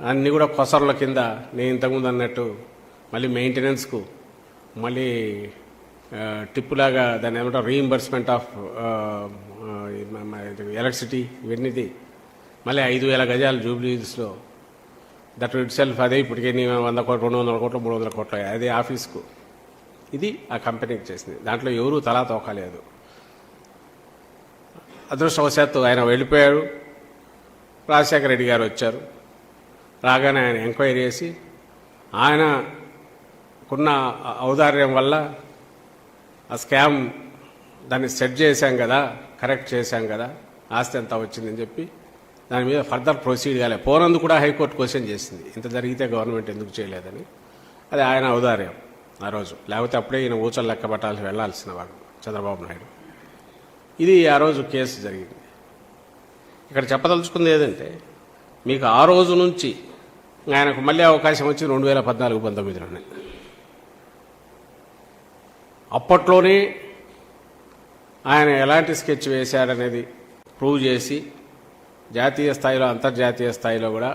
అన్నీ కూడా కొసర్ల కింద నేను ఇంతకుముందు అన్నట్టు మళ్ళీ మెయింటెనెన్స్కు మళ్ళీ టిప్పులాగా దాన్ని ఏమంటారు రీఇంబర్స్మెంట్ ఆఫ్ ఎలక్ట్రిసిటీ ఇవన్నీది. మళ్ళీ ఐదు వేల గజాలు జూబ్లీస్లో దట్ ఇట్ సెల్ఫ్ అదే ఇప్పటికే నేను వంద కోట్లు రెండు వందల కోట్లు మూడు వందల కోట్లు అదే ఆఫీస్కు. ఇది ఆ కంపెనీకి చేసింది. దాంట్లో ఎవరూ తలా తోకలేదు అదృష్టవశాత్తు ఆయన వెళ్ళిపోయాడు రాజశేఖర రెడ్డి గారు వచ్చారు. రాగానే ఆయన ఎంక్వైరీ చేసి ఆయనకున్న ఔదార్యం వల్ల ఆ స్కామ్ దాన్ని సెట్ చేశాం కదా కరెక్ట్ చేశాం కదా ఆస్తి ఎంత వచ్చిందని చెప్పి దాని మీద ఫర్దర్ ప్రొసీడ్ కాలే. పోనందు కూడా హైకోర్టు క్వశ్చన్ చేసింది ఇంత జరిగితే గవర్నమెంట్ ఎందుకు చేయలేదని. అది ఆయన ఔదార్యం ఆ రోజు. లేకపోతే అప్పుడే ఈయన ఊచలు లెక్క పట్టాల్సి వెళ్ళాల్సిన వాడు చంద్రబాబు నాయుడు. ఇది ఆ రోజు కేసు జరిగింది. ఇక్కడ చెప్పదలుచుకుంది ఏదంటే మీకు ఆ రోజు నుంచి ఆయనకు మళ్ళీ అవకాశం వచ్చి రెండు వేల పద్నాలుగు పంతొమ్మిదిలోనే అప్పట్లోనే ఆయన ఎలాంటి స్కెచ్ వేశాడనేది ప్రూవ్ చేసి జాతీయ స్థాయిలో అంతర్జాతీయ స్థాయిలో కూడా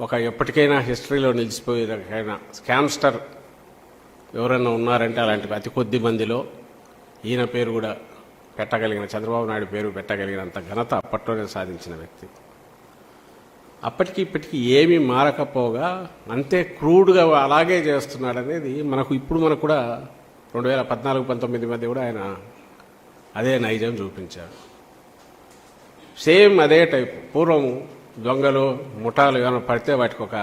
ఒక ఎప్పటికైనా హిస్టరీలో నిలిచిపోయిన స్కామ్స్టర్ ఎవరైనా ఉన్నారంటే అలాంటి అతి కొద్ది మందిలో ఈయన పేరు కూడా పెట్టగలిగిన చంద్రబాబు నాయుడు పేరు పెట్టగలిగినంత ఘనత అప్పట్లోనే సాధించిన వ్యక్తి. అప్పటికి ఇప్పటికి ఏమీ మారకపోగా అంతే క్రూడ్గా అలాగే చేస్తున్నాడనేది మనకు ఇప్పుడు మనకు కూడా రెండు వేల పద్నాలుగు పంతొమ్మిది మధ్య కూడా ఆయన అదే నైజం చూపించాడు సేమ్ అదే టైప్ పూర్వం దొంగలు ముఠాలు ఏమైనా పడితే వాటికి ఒక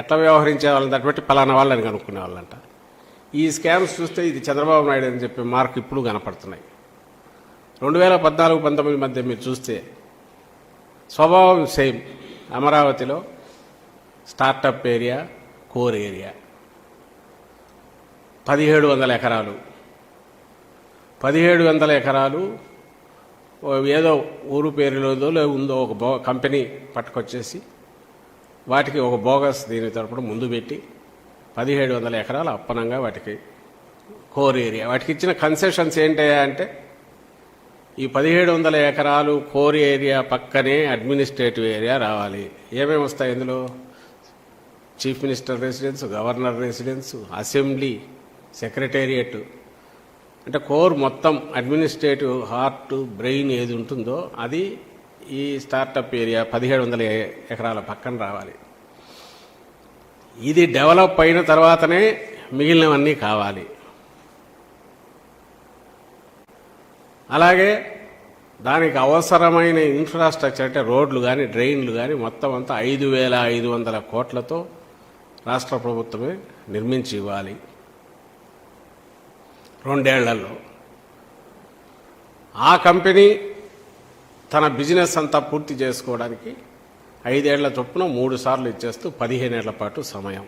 ఎట్లా వ్యవహరించే వాళ్ళని దాన్ని బట్టి పలానా వాళ్ళని కనుక్కునే వాళ్ళంట. ఈ స్కామ్స్ చూస్తే ఇది చంద్రబాబు నాయుడు అని చెప్పి మార్క్ ఇప్పుడు కనపడుతున్నాయి. రెండు వేల పద్నాలుగు పంతొమ్మిది మధ్య మీరు చూస్తే స్వభావం సేమ్. అమరావతిలో స్టార్టప్ ఏరియా కోర్ ఏరియా. పదిహేడు వందల ఎకరాలు. పదిహేడు వందల ఎకరాలు ఏదో ఊరు పేరులోదో లేదో ఉందో ఒక బో కంపెనీ పట్టుకొచ్చేసి వాటికి ఒక బోగస్ దీని తరపున ముందు పెట్టి పదిహేడు వందల ఎకరాలు అప్పనంగా వాటికి కోర్ ఏరియా. వాటికి ఇచ్చిన కన్సెషన్స్ ఏంటయ్యా అంటే ఈ పదిహేడు వందల ఎకరాలు కోర్ ఏరియా పక్కనే అడ్మినిస్ట్రేటివ్ ఏరియా రావాలి. ఏమేమి వస్తాయి ఇందులో? Chief minister residence governor residence assembly secretariat. అంటే కోర్ మొత్తం అడ్మినిస్ట్రేటివ్ హార్ట్ బ్రెయిన్ ఏది ఉంటుందో అది ఈ స్టార్టప్ ఏరియా పదిహేడు వందల ఎకరాల పక్కన రావాలి. ఇది డెవలప్ అయిన తర్వాతనే మిగిలినవన్నీ కావాలి. అలాగే దానికి అవసరమైన ఇన్ఫ్రాస్ట్రక్చర్ అంటే రోడ్లు కానీ డ్రైన్లు కానీ మొత్తం అంతా ఐదు వేల ఐదు వందల కోట్లతో రాష్ట్ర ప్రభుత్వమే నిర్మించి ఇవ్వాలి. రెండేళ్ళలో ఆ కంపెనీ తన బిజినెస్ అంతా పూర్తి చేసుకోవడానికి ఐదేళ్ళ చొప్పున మూడు సార్లు ఇచ్చేస్తూ పదిహేనేళ్ళ పాటు సమయం.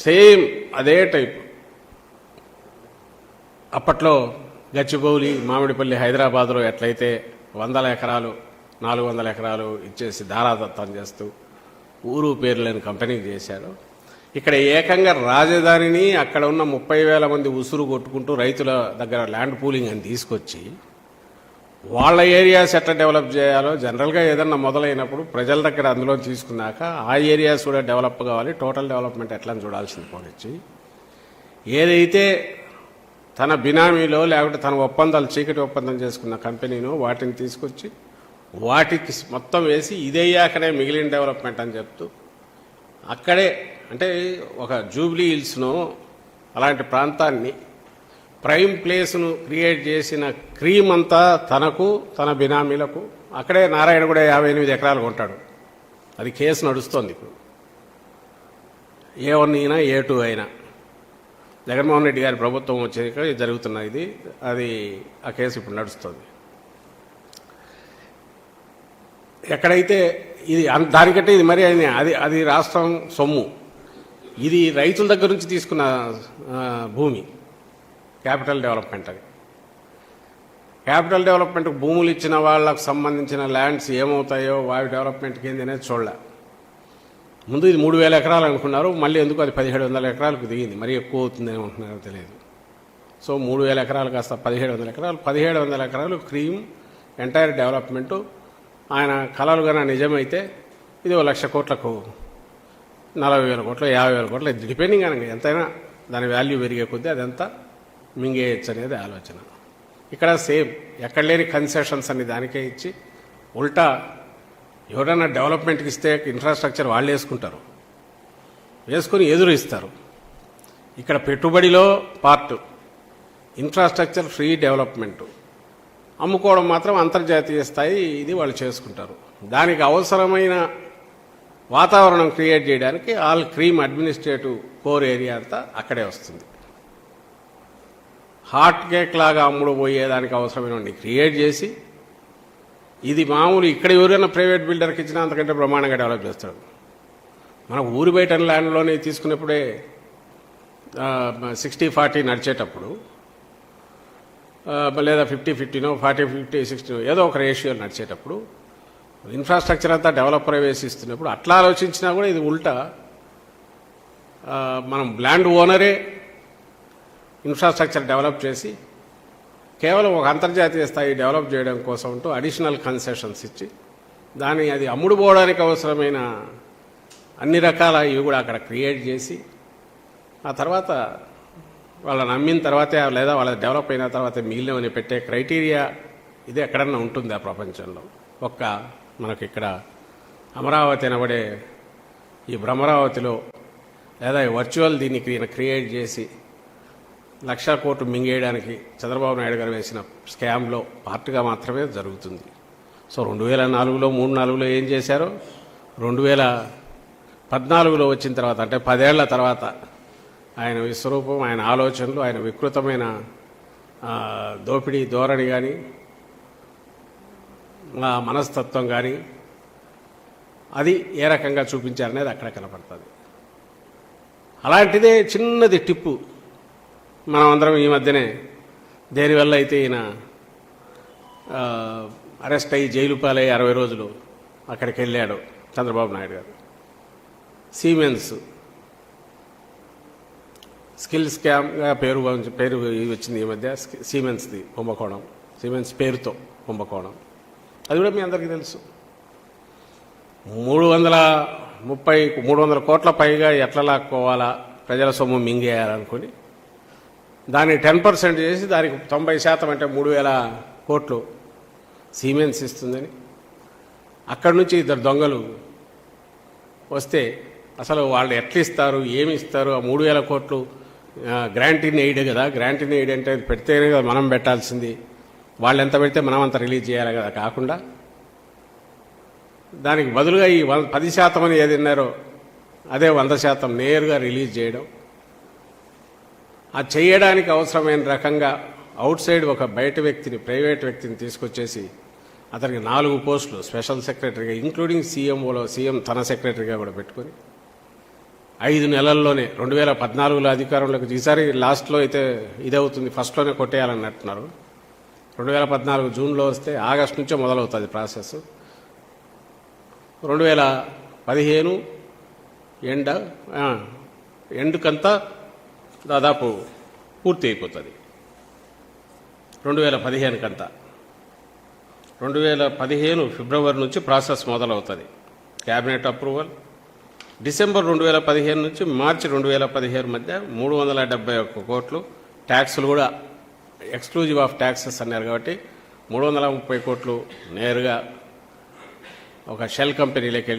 సేమ్ అదే టైప్. అప్పట్లో గచ్చిబౌలి మామిడిపల్లి హైదరాబాద్లో ఎట్లయితే వందల ఎకరాలు నాలుగు వందల ఎకరాలు ఇచ్చేసి ధారాదత్తం చేస్తూ ఊరు పేరు లేని కంపెనీకి చేశారు. ఇక్కడ ఏకంగా రాజధానిని అక్కడ ఉన్న ముప్పై వేల మంది ఉసురు కొట్టుకుంటూ రైతుల దగ్గర ల్యాండ్ పూలింగ్ అని తీసుకొచ్చి వాళ్ళ ఏరియాస్ ఎట్లా డెవలప్ చేయాలో జనరల్గా ఏదన్నా మొదలైనప్పుడు ప్రజల దగ్గర అందులో తీసుకున్నాక ఆ ఏరియాస్ కూడా డెవలప్ కావాలి టోటల్ డెవలప్మెంట్ ఎట్లా చూడాల్సింది పోనిచ్చి. ఏదైతే తన బినామీలో లేకుంటే తన ఒప్పందాలు చీకటి ఒప్పందం చేసుకున్న కంపెనీను వాటిని తీసుకొచ్చి వాటికి మొత్తం వేసి ఇదయ్యాకనే మిగిలిన డెవలప్మెంట్ అని చెప్తూ అక్కడే అంటే ఒక జూబ్లీ హిల్స్ను అలాంటి ప్రాంతాన్ని ప్రైమ్ ప్లేస్ను క్రియేట్ చేసిన క్రీమ్ అంతా తనకు తన బినామీలకు అక్కడే నారాయణ కూడా యాభై ఎనిమిది ఎకరాలు కొంటాడు. అది కేసు నడుస్తోంది ఇప్పుడు. ఏ వన్ అయినా ఏ టూ అయినా. జగన్మోహన్ రెడ్డి గారి ప్రభుత్వం వచ్చాక జరుగుతున్న ఇది అది ఆ కేసు ఇప్పుడు నడుస్తుంది. ఎక్కడైతే ఇది దానికంటే ఇది మరి అది అది అది రాష్ట్రం సొమ్ము. ఇది రైతుల దగ్గర నుంచి తీసుకున్న భూమి క్యాపిటల్ డెవలప్మెంట్ అది. క్యాపిటల్ డెవలప్మెంట్ భూములు ఇచ్చిన వాళ్ళకు సంబంధించిన ల్యాండ్స్ ఏమవుతాయో వాటి డెవలప్మెంట్కి ఏంది అనేది చూడలే. ముందు ఇది మూడు వేల ఎకరాలు అనుకున్నారు మళ్ళీ ఎందుకు అది పదిహేడు వందల ఎకరాలకు దిగింది? మరీ ఎక్కువ అవుతుంది అనుకుంటున్నారో తెలియదు. సో మూడు వేల ఎకరాలు కాస్త పదిహేడు వందల ఎకరాలు పదిహేడు వందల ఎకరాలు క్రీమ్ ఎంటైర్ డెవలప్మెంటు. ఆయన కలలు కన్నా నిజమైతే ఇది ఓ లక్ష కోట్లకు నలభై వేల కోట్లు యాభై వేల కోట్లు డిపెండింగ్ అనగా ఎంతైనా దాని వాల్యూ పెరిగే కొద్దీ అదంతా మింగేయచ్చు అనేది ఆలోచన. ఇక్కడ సేమ్ ఎక్కడ లేని కన్సెషన్స్ అన్ని దానికే ఇచ్చి ఉల్టా ఎవరైనా డెవలప్మెంట్కి ఇస్తే ఇన్ఫ్రాస్ట్రక్చర్ వాళ్ళు వేసుకుంటారు. వేసుకొని ఎదురు ఇస్తారు. ఇక్కడ పెట్టుబడిలో పార్ట్ ఇన్ఫ్రాస్ట్రక్చర్ ఫ్రీ డెవలప్మెంట్. అమ్ముకోవడం మాత్రం అంతర్జాతీయ స్థాయి ఇది వాళ్ళు చేసుకుంటారు. దానికి అవసరమైన వాతావరణం క్రియేట్ చేయడానికి all cream administrative core area అంతా అక్కడే వస్తుంది. హాట్ కేక్ లాగా అమ్ముడు పోయేదానికి అవసరమైనవి క్రియేట్ చేసి ఇది మామూలు ఇక్కడ ఎవరైనా ప్రైవేట్ బిల్డర్కి ఇచ్చినా అంతకంటే బ్రహ్మాండంగా డెవలప్ చేస్తాడు మన ఊరు బయట ల్యాండ్లోనే తీసుకున్నప్పుడే సిక్స్టీ ఫార్టీ నడిచేటప్పుడు లేదా ఫిఫ్టీ ఫిఫ్టీనో ఫార్టీ ఫిఫ్టీ సిక్స్టీనో ఏదో ఒక రేషియో నడిచేటప్పుడు ఇన్ఫ్రాస్ట్రక్చర్ అంతా డెవలప్ ప్రవేశిస్తున్నప్పుడు అట్లా ఆలోచించినా కూడా ఇది ఉల్టా. మనం ల్యాండ్ ఓనరే ఇన్ఫ్రాస్ట్రక్చర్ డెవలప్ చేసి కేవలం ఒక అంతర్జాతీయ స్థాయి డెవలప్ చేయడం కోసం అంటూ అడిషనల్ కన్సెషన్స్ ఇచ్చి దాన్ని అది అమ్ముడు పోవడానికి అవసరమైన అన్ని రకాల ఇవి కూడా అక్కడ క్రియేట్ చేసి ఆ తర్వాత వాళ్ళని నమ్మిన తర్వాతే లేదా వాళ్ళ డెవలప్ అయిన తర్వాత మిగిలినవని పెట్టే క్రైటీరియా ఇది ఎక్కడన్నా ఉంటుంది ఆ ప్రపంచంలో. ఒక్క మనకి ఇక్కడ అమరావతి అనబడే ఈ భ్రమరావతిలో లేదా ఈ వర్చువల్ దీన్ని క్రియేట్ చేసి లక్షల కోట్లు మింగేయడానికి చంద్రబాబు నాయుడు గారు వేసిన స్కామ్లో పార్ట్గా మాత్రమే జరుగుతుంది. సో రెండు వేల నాలుగులో మూడు నాలుగులో ఏం చేశారో? రెండు వేల పద్నాలుగులో వచ్చిన తర్వాత అంటే పదేళ్ళ తర్వాత ఆయన విశ్వరూపం ఆయన ఆలోచనలు ఆయన వికృతమైన దోపిడీ ధోరణి కానీ మనస్తత్వం కానీ అది ఏ రకంగా చూపించారనేది అక్కడ కనపడుతుంది. అలాంటిదే చిన్నది టిప్పు. మనం అందరం ఈ మధ్యనే దేనివల్ల అయితే ఈయన అరెస్ట్ అయ్యి జైలు పాలై అరవై రోజులు అక్కడికి వెళ్ళాడు చంద్రబాబు నాయుడు గారు. సీమెన్స్ స్కిల్ స్కామ్గా పేరు పేరు వచ్చింది ఈ మధ్య సీమెన్స్ది కుంభకోణం. సీమెన్స్ పేరుతో కుంభకోణం. అది కూడా మీ అందరికీ తెలుసు. మూడు వందల ముప్పై మూడు వందల కోట్ల పైగా ఎట్లా లాక్కోవాలా ప్రజల సొమ్ము మింగేయాలనుకుని దాన్ని టెన్ పర్సెంట్ చేసి దానికి తొంభై శాతం అంటే మూడు వేల కోట్లు సీమెన్స్ ఇస్తుందని. అక్కడి నుంచి ఇద్దరు దొంగలు వస్తే అసలు వాళ్ళు ఎట్లా ఇస్తారు ఏమి ఇస్తారు ఆ మూడు వేల కోట్లు గ్రాంట్ ఇన్ ఎయిడ్ కదా. గ్రాంట్ ఇన్ ఎయిడ్ అంటే పెడితేనే కదా మనం పెట్టాల్సింది. వాళ్ళు ఎంత పెడితే మనం అంత రిలీజ్ చేయాలి కదా కాకుండా. దానికి బదులుగా ఈ వం- పది శాతం అని ఏది విన్నారో అదే వంద శాతం నేరుగా రిలీజ్ చేయడం. ఆ చేయడానికి అవసరమైన రకంగా అవుట్ సైడ్ ఒక బయట వ్యక్తిని ప్రైవేట్ వ్యక్తిని తీసుకొచ్చేసి అతనికి నాలుగు పోస్టులు స్పెషల్ సెక్రటరీగా ఇంక్లూడింగ్ సీఎంఓలో సీఎం తన సెక్రటరీగా కూడా పెట్టుకొని ఐదు నెలల్లోనే రెండు వేల పద్నాలుగులో అధికారంలోకి ఈసారి లాస్ట్లో అయితే ఇదవుతుంది ఫస్ట్లోనే కొట్టేయాలన్నట్టున్నారు. రెండు వేల పద్నాలుగు జూన్లో వస్తే ఆగస్టు నుంచే మొదలవుతుంది ప్రాసెస్. రెండు వేల పదిహేను ఎండ ఎండుకంతా దాదాపు పూర్తి అయిపోతుంది. రెండు వేల పదిహేనుకంతా. రెండు వేల పదిహేను ఫిబ్రవరి నుంచి ప్రాసెస్ మొదలవుతుంది. Cabinet approval. డిసెంబర్ రెండు వేల పదిహేను నుంచి మార్చి రెండు వేల పదిహేను మధ్య మూడు వందల డెబ్బై ఒక్క కోట్లు ట్యాక్సులు కూడా ఎక్స్క్లూజివ్ ఆఫ్ ట్యాక్సెస్ అన్నారు కాబట్టి మూడు వందల ముప్పై కోట్లు నేరుగా ఒక షెల్ కంపెనీలోకి